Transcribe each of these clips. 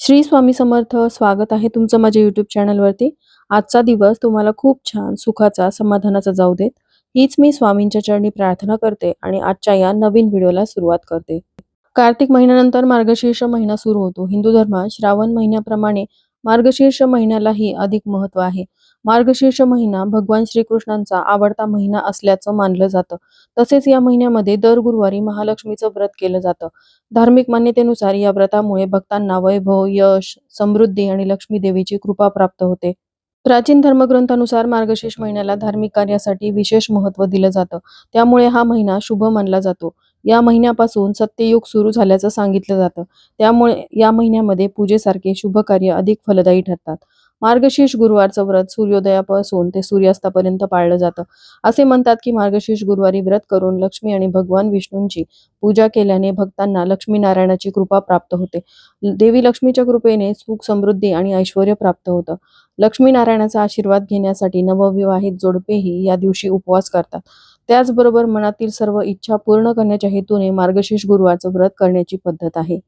श्री स्वामी समर्थ स्वागत आहे तुमचं माझ्या युट्यूब चॅनलवरती आजचा दिवस तुम्हाला खूप छान सुखाचा समाधानाचा जाऊ देत. हीच मी स्वामींच्या चरणी प्रार्थना करते आणि आजच्या या नवीन व्हिडिओला सुरुवात करते. कार्तिक महिन्यानंतर मार्गशीर्ष महिना सुरू होतो. हिंदू धर्मात श्रावण महिन्याप्रमाणे मार्गशीर्ष महिन्यालाही अधिक महत्त्व आहे. मार्गशीर्ष महिना भगवान श्रीकृष्णांचा आवडता महिना असल्याचं मानलं जातं. तसेच या महिन्यामध्ये दर गुरुवारी महालक्ष्मीचं व्रत केलं जातं. धार्मिक मान्यतेनुसार या व्रतामुळे भक्तांना वैभव यश समृद्धी आणि लक्ष्मी देवीची कृपा प्राप्त होते. प्राचीन धर्मग्रंथानुसार मार्गशीर्ष महिन्याला धार्मिक कार्यासाठी विशेष महत्त्व दिलं जातं. त्यामुळे हा महिना शुभ मानला जातो. या महिन्यापासून सत्ययुग सुरू झाल्याचं सांगितलं जातं. त्यामुळे या महिन्यामध्ये पूजेसारखे शुभ कार्य अधिक फलदायी ठरतात. मार्गशीर्ष गुरुवारचं व्रत सूर्योदयापासून ते सूर्यास्तापर्यंत पाळलं जातं. असे म्हणतात की मार्गशीर्ष गुरुवारी व्रत करून लक्ष्मी आणि भगवान विष्णूंची पूजा केल्याने भक्तांना लक्ष्मीनारायणाची कृपा प्राप्त होते. देवी लक्ष्मीच्या कृपेने सुख समृद्धी आणि ऐश्वर प्राप्त होतं. लक्ष्मीनारायणाचा आशीर्वाद घेण्यासाठी नवविवाहित जोडपेही या दिवशी उपवास करतात. त्याचबरोबर मनातील सर्व इच्छा पूर्ण करण्याच्या हेतूने मार्गशीर्ष गुरुवारचं व्रत करण्याची पद्धत आहे.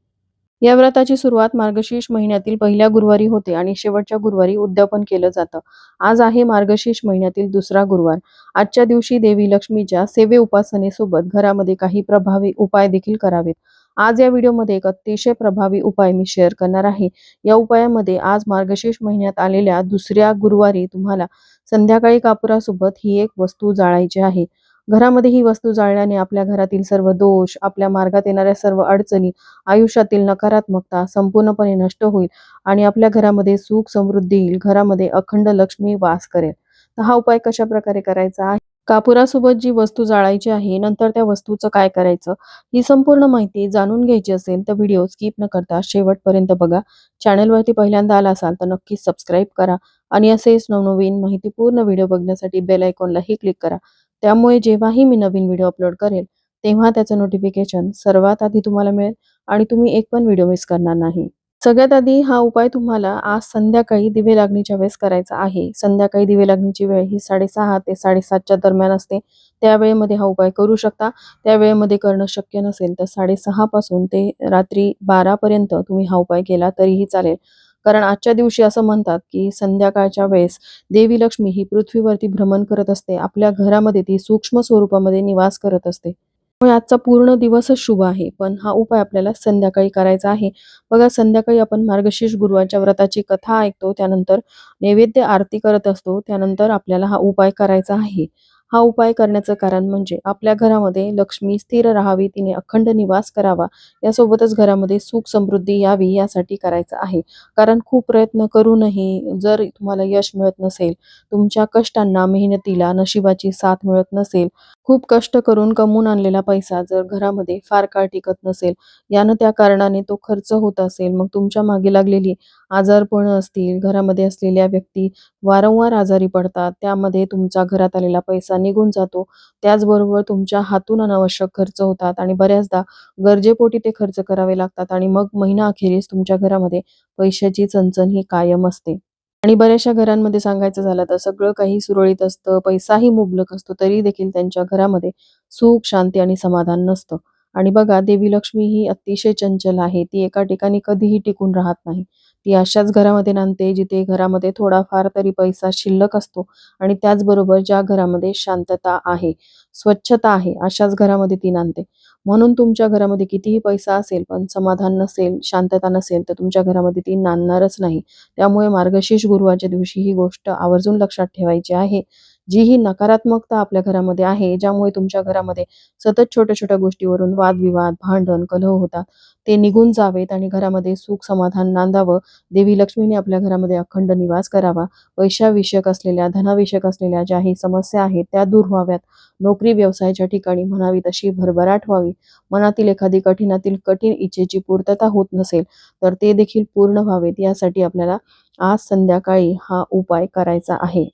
या व्रताची सुरुवात मार्गशीर्ष महिन्यातील पहिल्या गुरुवारी होते आणि शेवटच्या गुरुवारी उद्यापन केलं जातं. आज आहे मार्गशीर्ष महिन्यातील दुसरा गुरुवार. आजच्या दिवशी देवी लक्ष्मीच्या सेवे उपासनेसोबत घरामध्ये काही प्रभावी उपाय देखील करावेत. आज या व्हिडिओमध्ये एक अतिशय प्रभावी उपाय मी शेअर करणार आहे. या उपायामध्ये आज मार्गशीर्ष महिन्यात आलेल्या दुसऱ्या गुरुवारी तुम्हाला संध्याकाळी कापुरासोबत ही एक वस्तू जाळायची आहे. घरामध्ये ही वस्तू जाळल्याने आपल्या घरातील सर्व दोष आपल्या मार्गात येणाऱ्या सर्व अडचणी आयुष्यातील नकारात्मकता संपूर्णपणे नष्ट होईल आणि आपल्या घरामध्ये सुख समृद्धी येईल घरामध्ये अखंड लक्ष्मी वास करेल. तर हा उपाय कशा प्रकारे करायचा आहे? कापुरासोबत जी वस्तू जाळायची आहे नंतर त्या वस्तूचं काय करायचं ही संपूर्ण माहिती जाणून घ्यायची असेल तर व्हिडिओ स्किप न करता शेवटपर्यंत बघा. चॅनलवरती पहिल्यांदा आला असाल तर नक्कीच सबस्क्राईब करा आणि असेच नवनवीन माहितीपूर्ण व्हिडिओ बघण्यासाठी बेल आयकॉनलाही क्लिक करा. त्यामुळे जेव्हाही मी नवीन व्हिडिओ अपलोड करेल तेव्हा त्याचं नोटिफिकेशन सर्वात आधी तुम्हाला मिळेल आणि तुम्ही एक पण व्हिडिओ मिस करणार नाही. सगळ्यात आधी हा उपाय तुम्हाला आज संध्याकाळी दिवे लागणीच्या वेळेस करायचा आहे. संध्याकाळी दिवे लागणीची वेळ ही साडेसहा ते साडेसातच्या दरम्यान असते. त्या वेळेमध्ये हा उपाय करू शकता. त्या वेळेमध्ये करणं शक्य नसेल तर साडेसहा पासून ते रात्री बारापर्यंत तुम्ही हा उपाय केला तरीही चालेल. कारण आजच्या दिवशी असं म्हणतात की संध्याकाळच्या वेळेस देवी लक्ष्मी ही पृथ्वीवरती भ्रमण करत असते. आपल्या घरामध्ये ती सूक्ष्म स्वरूपामध्ये निवास करत असते. त्यामुळे आजचा पूर्ण दिवसच शुभ आहे. पण हा उपाय आपल्याला संध्याकाळी करायचा आहे. बघा संध्याकाळी आपण मार्गशीर्ष गुरुवारच्या व्रताची कथा ऐकतो त्यानंतर नैवेद्य आरती करत असतो त्यानंतर आपल्याला हा उपाय करायचा आहे. हा उपाय करण्याचं कारण म्हणजे आपल्या घरामध्ये लक्ष्मी स्थिर राहावी तिने अखंड निवास करावा यासोबतच घरामध्ये सुख समृद्धी यावी यासाठी करायचं आहे. कारण खूप प्रयत्न करूनही जर तुम्हाला यश मिळत नसेल तुमच्या कष्टांना मेहनतीला नशिबाची साथ मिळत नसेल खूप कष्ट करून कमवून आणलेला पैसा जर घरामध्ये फार काळ टिकत नसेल यानं त्या कारणाने तो खर्च होत असेल मग तुमच्या मागे लागलेली आजारपण असतील घरामध्ये असलेल्या व्यक्ती वारंवार आजारी पडतात त्यामध्ये तुमचा घरात आलेला पैसा निघून जातो त्याचबरोबर तुमच्या हातून अनावश्यक खर्च होतात आणि बऱ्याचदा गरजेपोटी ते खर्च करावे लागतात आणि मग महिना अखेरीस तुमच्या घरामध्ये पैशाची चणचण ही कायम असते. आणि बऱ्याचशा घरांमध्ये सांगायचं झालं तर सगळं काही सुरळीत असतं पैसाही मुबलक असतो तरी देखील त्यांच्या घरामध्ये सुख शांती आणि समाधान नसतं. आणि बघा देवी लक्ष्मी ही अतिशय चंचल आहे ती एका ठिकाणी कधीही टिकून राहत नाही. ती अशाच घरामध्ये नांदते जिथे घरामध्ये थोडाफार तरी पैसा शिल्लक असतो आणि त्याचबरोबर ज्या घरामध्ये शांतता आहे स्वच्छता आहे अशाच घरामध्ये ती नांदते. म्हणून तुमच्या घरामध्ये कितीही पैसा असेल पण समाधान नसेल शांतता नसेल तर तुमच्या घरामध्ये ती नांदणारच नाही. त्यामुळे मार्गशीर्ष गुरुवारच्या दिवशी ही गोष्ट आवर्जून लक्षात ठेवायची आहे. जी ही नकारात्मकता आपल्या घरामध्ये आहे ज्यामुळे तुमच्या घरामध्ये सतत छोट्या छोट्या गोष्टीवरून वादविवाद भांडण कलह होतात. ते निघून जावेत आणि घरामध्ये सुख समाधान नांदावं. देवी लक्ष्मीने आपल्या घरामध्ये अखंड निवास करावा. पैशाविषयक असलेल्या धनाविषयक असलेल्या ज्याही समस्या आहेत त्या दूर व्हाव्यात. नोकरी व्यवसायाच्या ठिकाणी म्हणावी तशी भरभराट व्हावी. मनातील एखादी कठीणातील कठीण इच्छेची पूर्तता होत नसेल तर ते देखील पूर्ण व्हावेत. यासाठी आपल्याला आज संध्याकाळी हा उपाय करायचा आहे.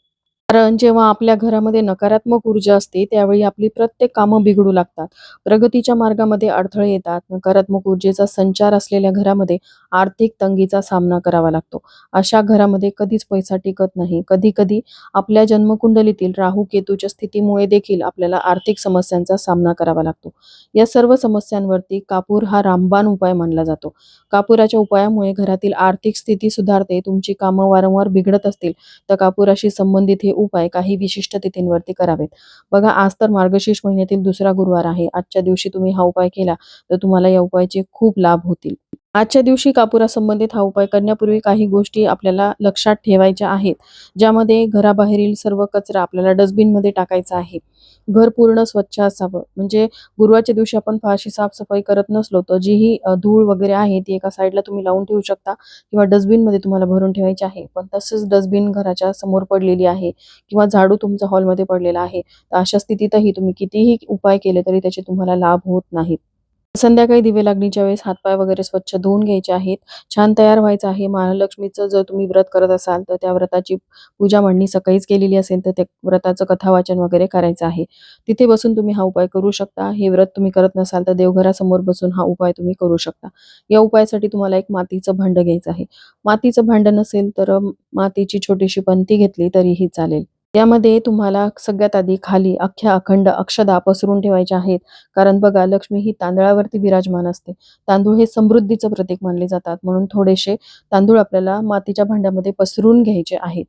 कारण जेव्हा आपल्या घरामध्ये नकारात्मक ऊर्जा असते त्यावेळी आपली प्रत्येक कामं बिघडू लागतात. प्रगतीच्या मार्गामध्ये अडथळे येतात. नकारात्मक ऊर्जेचा संचार असलेल्या घरामध्ये आर्थिक तंगीचा सामना करावा लागतो. अशा घरामध्ये कधीच पैसा टिकत नाही. कधी-कधी आपल्या जन्मकुंडलीतील राहू-केतूच्या स्थितीमुळे देखील आपल्याला आर्थिक समस्यांचा सामना करावा लागतो. या सर्व समस्यांवरती कापूर हा रामबाण उपाय मानला जातो. कापुराच्या उपायामुळे घरातील आर्थिक स्थिती सुधारते. तुमची कामं वारंवार बिघडत असतील तर कापुराशी संबंधित हे उपाय काही विशिष्ट तिथींवरती करावेत. बघा आज तर मार्गशीर्ष महिन्यातील दुसरा गुरुवार आहे. आजच्या दिवशी तुम्ही हा उपाय केला तर तुम्हाला या उपायाचे खूप लाभ होतील. आजच्या दिवशी कापुरासंबंधित हा उपाय करण्यापूर्वी काही गोष्टी आपल्याला लक्षात ठेवायच्या आहेत. ज्यामध्ये घराबाहेरील सर्व कचरा आपल्याला डस्टबिनमध्ये टाकायचा आहे. घर पूर्ण स्वच्छ असावं. म्हणजे गुरुवारच्या दिवशी आपण फारशी साफसफाई करत नसलो तर जी ही धूळ वगैरे आहे ती एका साईडला तुम्ही लावून ठेवू शकता किंवा डस्टबिनमध्ये तुम्हाला भरून ठेवायची आहे. पण तसंच डस्टबिन घराच्या समोर पडलेली आहे किंवा झाडू तुमचा हॉलमध्ये पडलेला आहे. तर अशा स्थितीतही तुम्ही कितीही उपाय केले तरी त्याचे तुम्हाला लाभ होत नाहीत. संध्याकाळी दिवे लागणीच्या वेळेस हातपाय वगैरे स्वच्छ धुवून घ्यायचे आहेत. छान तयार व्हायचं आहे. महालक्ष्मीचं जर तुम्ही व्रत करत असाल तर त्या व्रताची पूजा मांडणी सकाळीच केलेली असेल तर त्या व्रताचं कथावाचन वगैरे करायचं आहे. तिथे बसून तुम्ही हा उपाय करू शकता. हे व्रत तुम्ही करत नसाल तर देवघरासमोर बसून हा उपाय तुम्ही करू शकता. या उपायासाठी तुम्हाला एक मातीचं भांडं घ्यायचं आहे. मातीचं भांडं नसेल तर मातीची छोटीशी पंती घेतली तरीही चालेल. यामध्ये तुम्हाला सगळ्यात आधी खाली अख्ख्या अखंड अक्षदा पसरून ठेवायच्या आहेत. कारण बघा लक्ष्मी ही तांदळावरती विराजमान असते. तांदूळ हे समृद्धीचं प्रतीक मानले जातात. म्हणून थोडेसे तांदूळ आपल्याला मातीच्या भांड्यामध्ये पसरून घ्यायचे आहेत.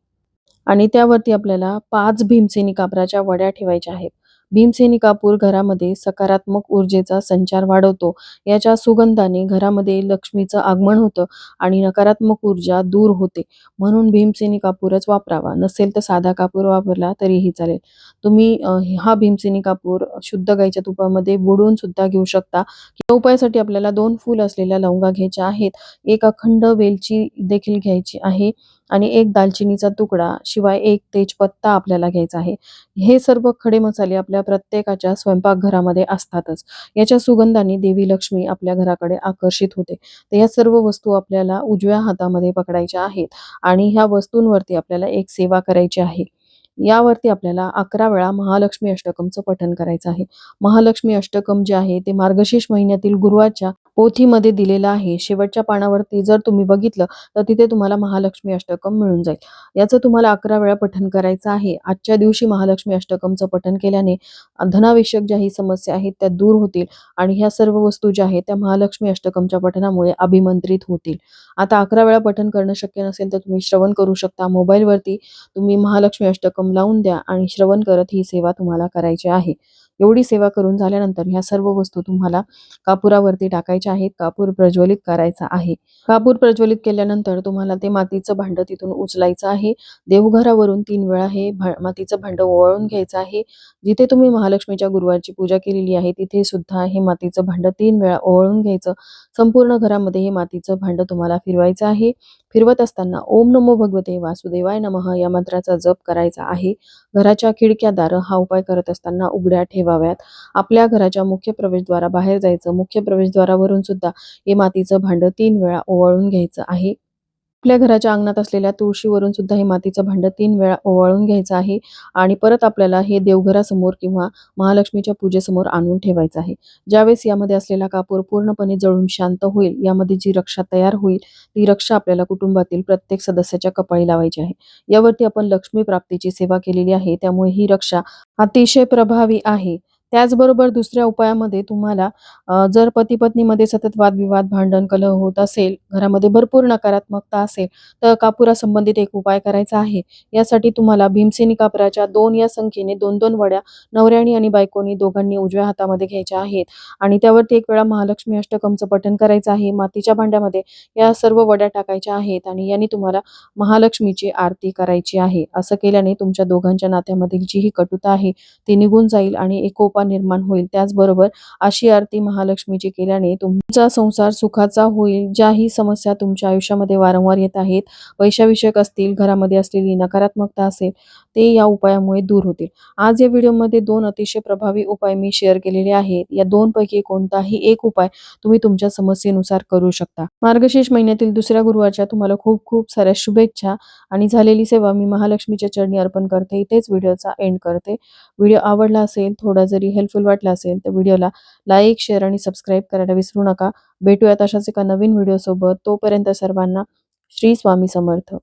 आणि त्यावरती आपल्याला पाच भीमसेनी कापराच्या वड्या ठेवायच्या आहेत. भीमसेनी कापूर घरामध्ये सकारात्मक ऊर्जेचा संचार वाढवतो. याच्या सुगंधाने घरामध्ये लक्ष्मीचं आगमन होतं आणि नकारात्मक ऊर्जा दूर होते. म्हणून भीमसेनी कापूरच वापरावा. नसेल तर साधा कापूर वापरला तरीही चालेल. तुम्ही हा भीमसेनी कापूर शुद्ध गाईच्या तुपामध्ये बुडवून सुद्धा घेऊ शकता. या उपायासाठी आपल्याला दोन फूल असलेल्या लवंगा घ्यायच्या आहेत. एक अखंड वेलची देखील घ्यायची आहे आणि एक दालचिनीचा तुकडा शिवाय एक तेजपत्ता आपल्याला घ्यायचा आहे. हे सर्व खडे मसाले आपल्या प्रत्येकाच्या स्वयंपाकघरामध्ये असतातच. याच्या सुगंधाने देवी लक्ष्मी आपल्या घराकडे आकर्षित होते. तर या सर्व वस्तू आपल्याला उजव्या हातामध्ये पकडायच्या आहेत आणि ह्या वस्तूंवरती आपल्याला एक सेवा करायची आहे. यावरती आपल्याला 11 वेळा महालक्ष्मी अष्टकमचं पठन करायचं आहे. महालक्ष्मी अष्टकम जे आहे ते मार्गशीर्ष महिन्यातील गुरुवारच्या पोथीमध्ये दिलेलं आहे. शेवटच्या पानावरती जर तुम्ही बघितलं तर तिथे तुम्हाला महालक्ष्मी अष्टकम मिळून जाईल. याचं तुम्हाला 11 वेळा पठन करायचं आहे. आजच्या दिवशी महालक्ष्मी अष्टकमचं पठन केल्याने धनाविषयक ज्याही समस्या आहेत त्या दूर होतील आणि ह्या सर्व वस्तू ज्या आहेत त्या महालक्ष्मी अष्टकमच्या पठनामुळे अभिमंत्रित होतील. आता 11 वेळा पठन करणं शक्य नसेल तर तुम्ही श्रवण करू शकता. मोबाईलवरती तुम्ही महालक्ष्मी अष्टकम लावून द्या आणि श्रवण करत ही सेवा तुम्हाला करायची आहे. एवढी सेवा करून झाल्यानंतर ह्या सर्व वस्तू तुम्हाला कापुरावरती टाकायच्या आहेत. कापूर प्रज्वलित करायचा आहे. कापूर प्रज्वलित केल्यानंतर तुम्हाला ते मातीचं भांडं तिथून उचलायचं आहे. देवघरावरून तीन वेळा हे मातीचं भांडं ओवाळून घ्यायचं आहे. जिथे तुम्ही महालक्ष्मीच्या गुरुवारची पूजा केलेली आहे तिथे सुद्धा हे मातीचं भांडं तीन वेळा ओवाळून घ्यायचं. संपूर्ण घरामध्ये हे मातीचं भांडं तुम्हाला फिरवायचं आहे. फिरवत असताना ओम नमो भगवते वासुदेवाय नमः या मंत्राचा जप करायचा आहे. घराच्या खिडक्या, दार हा उपाय करत असताना उघड्या ठेवाव्यात. आपल्या घराच्या मुख्य प्रवेशद्वारा बाहेर जायचं. मुख्य प्रवेशद्वारावरून सुद्धा हे मातीचं भांडं तीन वेळा ओवाळून घ्यायचं आहे. आपल्या घराच्या अंगणात असलेल्या तुळशीवरून सुद्धा हे मातीचं भांडं तीन वेळा ओवाळून घ्यायचं आहे आणि परत आपल्याला हे देवघरासमोर किंवा महालक्ष्मीच्या पूजेसमोर आणून ठेवायचं आहे. ज्यावेळेस यामध्ये असलेला कापूर पूर्णपणे जळून शांत होईल, यामध्ये जी रक्षा तयार होईल, ती रक्षा आपल्याला कुटुंबातील प्रत्येक सदस्याच्या कपाळी लावायची आहे. यावरती आपण लक्ष्मी प्राप्तीची सेवा केलेली आहे. त्यामुळे ही रक्षा अतिशय प्रभावी आहे. त्याचबरोबर दुसऱ्या उपायामध्ये तुम्हाला जर पती-पत्नीमध्ये सतत वादविवाद, भांडण, कलह होत असेल, घरामध्ये भरपूर नकारात्मकता असेल, तर कापुरा संबंधित एक उपाय करायचा आहे. यासाठी तुम्हाला भीमसेनी कापराच्या दोन या संख्येने 2-2 वड्या नवऱ्याने आणि बायकोनी दोघांनी उजव्या हातामध्ये घ्यायच्या आहेत आणि त्यावरती एक वेळा महालक्ष्मी अष्टकमचं पठण करायचं आहे. मातीच्या भांड्यामध्ये या सर्व वड्या टाकायच्या आहेत आणि याने तुम्हाला महालक्ष्मीची आरती करायची आहे. असं केल्याने तुमच्या दोघांच्या नात्यामधील जी ही कटुता आहे ती निघून जाईल आणि एकोपा निर्माण होईल. त्याचबरोबर अशी आरती महालक्ष्मीची केल्याने तुमचा संसार सुखाचा होईल. ज्याही समस्या तुमच्या आयुष्यामध्ये वारंवार येत आहेत पैशाविषयक असतील घरामध्ये असलेली नकारात्मकता असेल ते या उपायामुळे दूर होतील. आज या व्हिडिओमध्ये दोन अतिशय प्रभावी उपाय मी शेअर केलेले आहेत. या दोन पैकी कोणताही एक उपाय तुम्ही तुमच्या समस्येनुसार करू शकता. मार्गशीर्ष महिन्यातील दुसऱ्या गुरुवारच्या तुम्हाला खूप खूप साऱ्या शुभेच्छा आणि झालेली सेवा मी महालक्ष्मीच्या चरणी अर्पण करते. इथेच व्हिडिओचा एंड करते. व्हिडिओ आवडला असेल थोडा जरी हेल्पफुल वाटला असेल तर व्हिडिओला लाईक शेअर आणि सबस्क्राईब करायला विसरू नका. भेटूयात अशाच एका नवीन व्हिडिओ सोबत. तोपर्यंत सर्वांना श्री स्वामी समर्थ.